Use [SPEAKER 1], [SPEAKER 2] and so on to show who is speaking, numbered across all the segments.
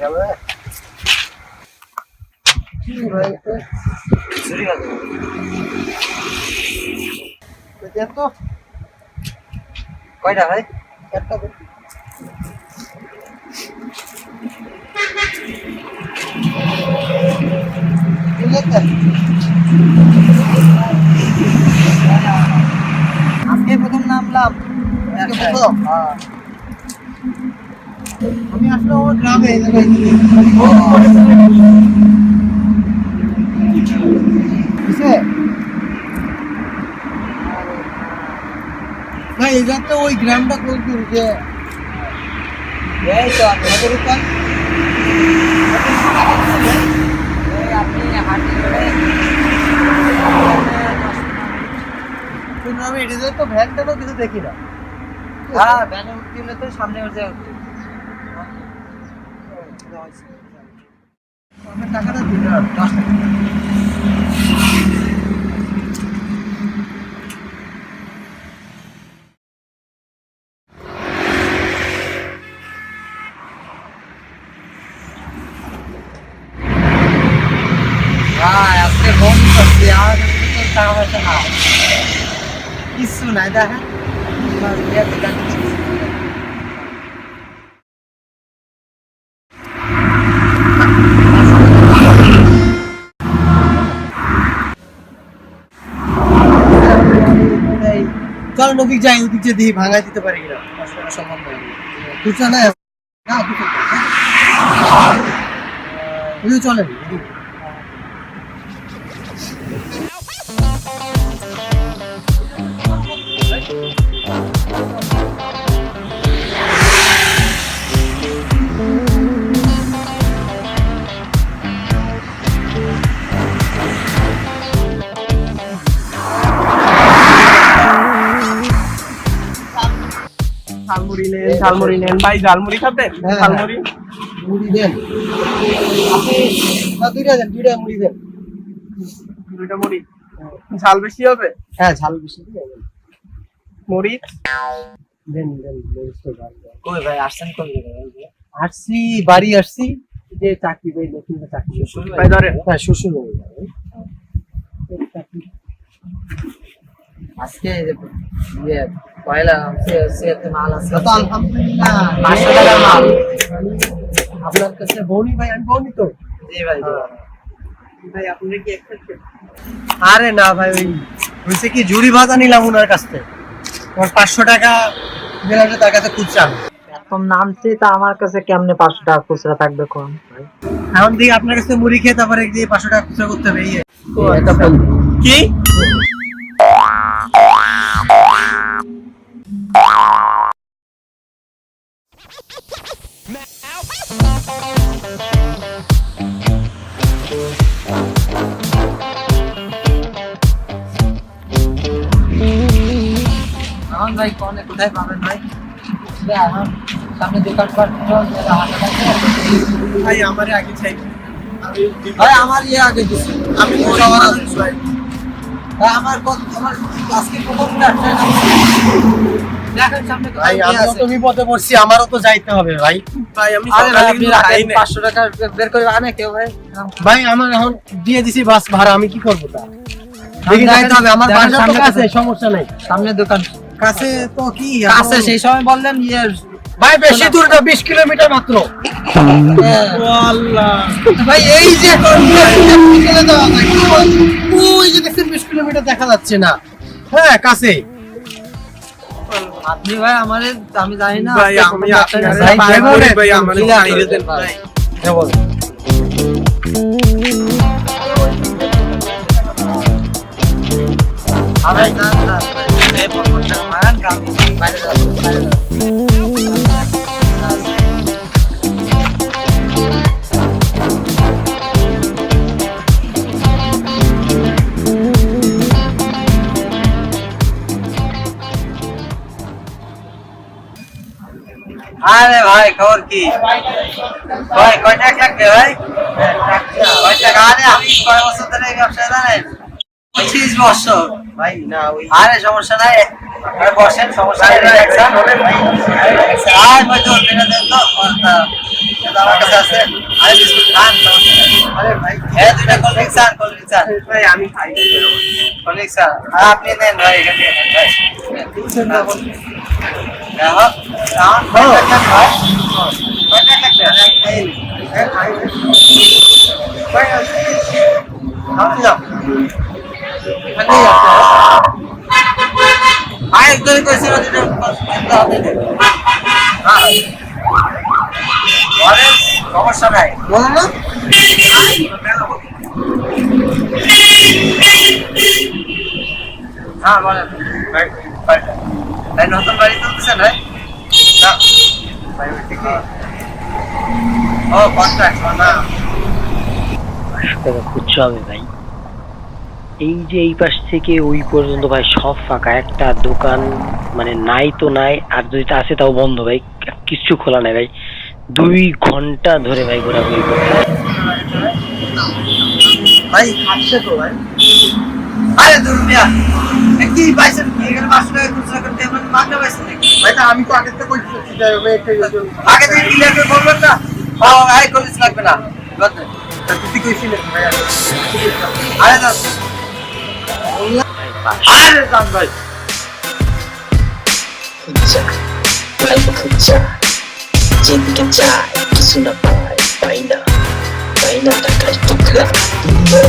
[SPEAKER 1] সেন্টটা পড়ে গেল রে। কি ভাই এটা? চুরি গেল তো দেন তো কয়টা ভাই একটা দেন। বুঝলেন তো? আজকে প্রথম নামলাম আজকে প্রথম হ্যাঁ। আমি আসলে আমার গ্রামে জায়গায় না এই যাতে ওই গ্রামটা কোন দূর যে? তো আমি এটিতে তো ভ্যান ট্যানও কিছু দেখি না। হ্যাঁ ভ্যানে উঠতে তো সামনে উঠে উঠতে আমার টাকাটা দিতে হবে দশ টাকা ভাই আজকে ফোন করছি আমার কাছে তো টাকা পয়সা না কিছু নাই দেখা চল ওদিক যাই ওদিক যে দিই ভাঙাই দিতে পারি কিনা টাকা সম্মান না না। চলেন
[SPEAKER 2] ঝালমুড়ি নেন ঝালমুড়ি নেন। ভাই ঝালমুড়ি খাবেন
[SPEAKER 1] হ্যাঁ,
[SPEAKER 2] ঝালমুড়ি?
[SPEAKER 1] মুড়ি দেন। আপনি না, দুইটা দেন দুইটা মুড়ি দেন।
[SPEAKER 2] দুইটা মুড়ি? ঝাল বেশি হবে?
[SPEAKER 1] হ্যাঁ ঝাল বেশি দিয়ে দেন দেন দেন মরিচটা ঝাল
[SPEAKER 3] কই ভাই আসছেন কোন
[SPEAKER 1] আসছি বাড়ি আসছি। যে চাকরি পাই নতুন চাকরি
[SPEAKER 2] ভাই ধরেন।
[SPEAKER 1] হ্যাঁ শ্বশুর
[SPEAKER 3] আজকে সেতে মাল আছে।
[SPEAKER 1] তো আলহামদুলিল্লাহ।
[SPEAKER 3] পাঁচশো টাকার মাল।
[SPEAKER 1] আপনার কাছে বৌনি ভাই আমি বৌনি তো।
[SPEAKER 3] জি ভাই
[SPEAKER 2] ভাই আপনি কি
[SPEAKER 1] আরে না ভাই ওই হয়েছে কি জুড়ি ভাজা নিলাম ওনার কাছ থেকে। তোমার পাঁচশো টাকা দিলাম তার কাছে খুচরা।
[SPEAKER 3] নামছি তা আমার কাছে কেমনে পাঁচশো টাকা খুচরা থাকবে কোন?
[SPEAKER 1] এখন দিকে আপনার কাছে মুড়ি খেয়ে তারপরে দিয়ে পাঁচশো টাকা খুচরা করতে হবে এই কি।
[SPEAKER 3] কোথায় পাবেন ভাই? সামনে
[SPEAKER 2] ভাই আমারে আগে চাই।
[SPEAKER 3] ভাই আমার ইয়ে আগে
[SPEAKER 2] আমি
[SPEAKER 3] সবার
[SPEAKER 2] গরিব
[SPEAKER 3] আগে।
[SPEAKER 2] মানুষ ভাই।
[SPEAKER 3] ভাই আমার আমার আজকে প্রথম ব্যবসা দেখেন সামনে
[SPEAKER 1] ভাই আমিও তো বিপদে পড়ছি আমারও তো যাইতে হবে ভাই।
[SPEAKER 2] ভাই আমি সকালে কিন্তু খাই নাই।
[SPEAKER 3] পাঁচশো টাকা বের করে আনে কেউ ভাই।
[SPEAKER 1] ভাই আমার এখন দিয়ে দিছি বাস ভাড়া আমি কি করব তা? দেখি যাইতে হবে। আমার
[SPEAKER 3] কোথায়-
[SPEAKER 1] সমস্যা নাই।
[SPEAKER 3] সামনে দোকান।
[SPEAKER 1] কাছে তো কি
[SPEAKER 3] কাছে সেই সময় বললেন ইয়ে
[SPEAKER 1] ভাই বেশি দূর না বিশ কিলোমিটার মাত্র। ভাই এই যে? ওই যে দেখছেন বিশ কিলোমিটার দেখা যাচ্ছে না। হ্যাঁ কাছে।
[SPEAKER 3] আপনি ভাই আমাদের আমি জানি না
[SPEAKER 2] ভাই আমি আপনার
[SPEAKER 1] ভাই, ভাই, ভাই,
[SPEAKER 2] ভাই আমারে
[SPEAKER 3] ঠিক
[SPEAKER 2] দেন
[SPEAKER 3] ভাই।
[SPEAKER 2] ভাই।
[SPEAKER 1] হ্যাঁ বল
[SPEAKER 3] আমি না।
[SPEAKER 1] আরে ভাই খবর কি? ভাই কয় টাকা লাগবে ভাই? কয় টাকা আরে আমি কয় বছর ধরে এই ব্যবসায় জানেন? পঁচিশ বছর। ভাই না ওই আরে সমস্যা নাই বসেন সমস্যা আর ভাই। তো মেরে দেন তো
[SPEAKER 3] আমার কাছে আছে আরে বিস্কুট খান।
[SPEAKER 1] আরে ভাই।
[SPEAKER 3] হ্যাঁ দুইটা কোল্ড ড্রিঙ্কস খান কোল্ড ড্রিঙ্কস খান
[SPEAKER 2] ভাই আমি খাই।
[SPEAKER 3] কোল্ড ড্রিঙ্কস খান আপনি নেন ভাই এখান নেন ভাই। কইছি না যেটা করতে হবে। হ্যাঁ সমস্যা নাই।
[SPEAKER 1] বলো না।
[SPEAKER 3] হ্যাঁ বলেন। ভাই নতুন বাড়ি তুলতেছেন ভাই না। ভাই ও কন্ট্রাক্ট না।
[SPEAKER 4] খুঁজতে হবে ভাই। এই যে এই পাশ থেকে ওই পর্যন্ত ভাই সব ফাঁকা। একটা দোকান মানে নাই তো নাই আর দুইটা আছে তাও বন্ধ ভাই কিচ্ছু খোলা নাই ভাই। দুই ঘণ্টা ধরে ভাই ঘোরাঘুরি করতে
[SPEAKER 1] ভাই খাচ্ছে তো ভাই।
[SPEAKER 3] আরে দূর মিয়া কি পাইছেন কি? এখানে পাঁচশো টাকা খুচরা করতে এমন মাগনা পাইছেন নাকি?
[SPEAKER 1] ভাই তা আমি তো আগে থেকে কইছি চিটাই হবে একটা
[SPEAKER 3] আগে থেকে ক্লিয়ার করে বলবেন না? ও আই কলেজ লাগবে না।
[SPEAKER 1] তুই কইছিলেন ভাই
[SPEAKER 3] আরে
[SPEAKER 4] পাশ
[SPEAKER 3] আরে যান ভাই।
[SPEAKER 5] খুঁজা খুঁজা যেদিকে যায়, কিছু না পায়, পাই না। পাই না টাকার টুকরা।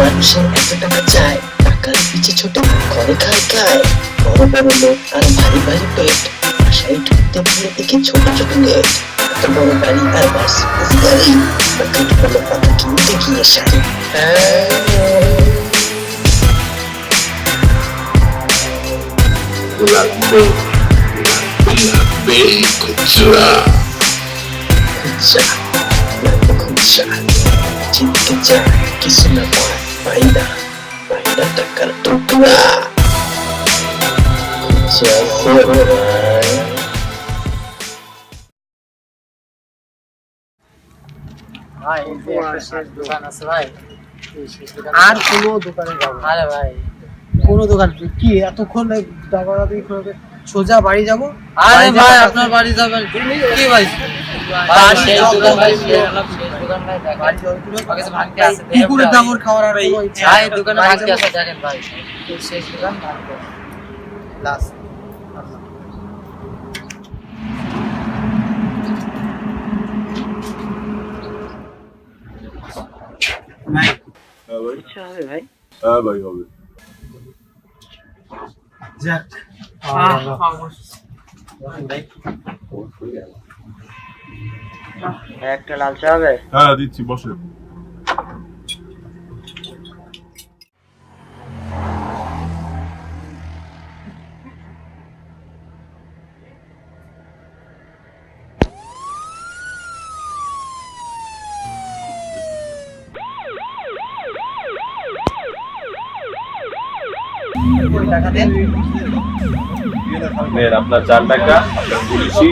[SPEAKER 5] মানুষের এত টাকা চায়, টাকার পিছে ছোট ঘরে খায় খায়। বড় বড় লোক আর ভারী ভারী পেট। বাসায় ঢুকতে গিয়ে দেখে ছোট ছোট গেট। এত বড় বাড়ি আর বাস গাড়ি বাকেট বড় পাতা কিনতে গিয়ে শাড়ি খুঁজা লাইফ খুঁজা যেদিকে যায় কিছু না পায় পাই না পাই না টাকার টুকরা খুঁজা ভাই
[SPEAKER 3] ভাই এই যে একটা শেষ দোকান আছে ভাই এই শেষ দোকান
[SPEAKER 1] আর কোনো দোকানে যাব না।
[SPEAKER 3] আরে ভাই
[SPEAKER 1] কোনো দোকান কি এতক্ষণ দাবাদাবি করে সোজা বাড়ি যাব
[SPEAKER 3] আরে
[SPEAKER 1] বাড়ি
[SPEAKER 3] ভাই
[SPEAKER 1] যাব,
[SPEAKER 3] আপনার বাড়ি যাবেন কি ভাই
[SPEAKER 1] ভাই,
[SPEAKER 3] শেষ
[SPEAKER 1] যাব,
[SPEAKER 3] দোকান ভাই শেষ দোকান ভাই দেখেন।
[SPEAKER 1] বাড়ি যাব, কোনো কুকুরের দামর খাওয়ার আর
[SPEAKER 3] ভাই। দোকানে
[SPEAKER 1] বাড়ি
[SPEAKER 3] ভাঙতে দেখেন ভাই। শেষ দোকান ভাঙতে
[SPEAKER 6] ভাই
[SPEAKER 4] হবে।
[SPEAKER 1] যাক।
[SPEAKER 4] একটা লাল চা হবে?
[SPEAKER 6] হ্যাঁ দিচ্ছি বসে।
[SPEAKER 3] টাকা দেন।
[SPEAKER 6] নেন আপনার চার টাকা আপনার পুলিশি।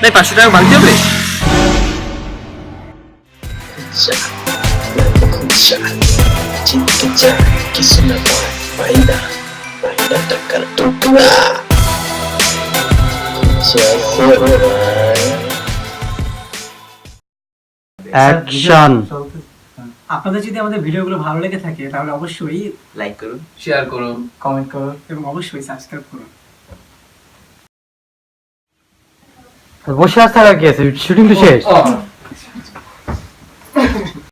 [SPEAKER 2] ভাই পাঁচশো টাকা ভাঙতে হবে?
[SPEAKER 5] কিছু না পায় পাই না পাই না টাকার টুকরা খুঁজা ভাই
[SPEAKER 4] অ্যাকশন
[SPEAKER 7] আপনাদের যদি আমাদের ভিডিওগুলো ভালো লেগে থাকে তাহলে অবশ্যই
[SPEAKER 3] লাইক করুন
[SPEAKER 2] শেয়ার করুন।
[SPEAKER 3] কমেন্ট করুন
[SPEAKER 7] এবং অবশ্যই সাবস্ক্রাইব করুন।
[SPEAKER 4] বসে আসতে আর কি আছে শুটিং তো শেষ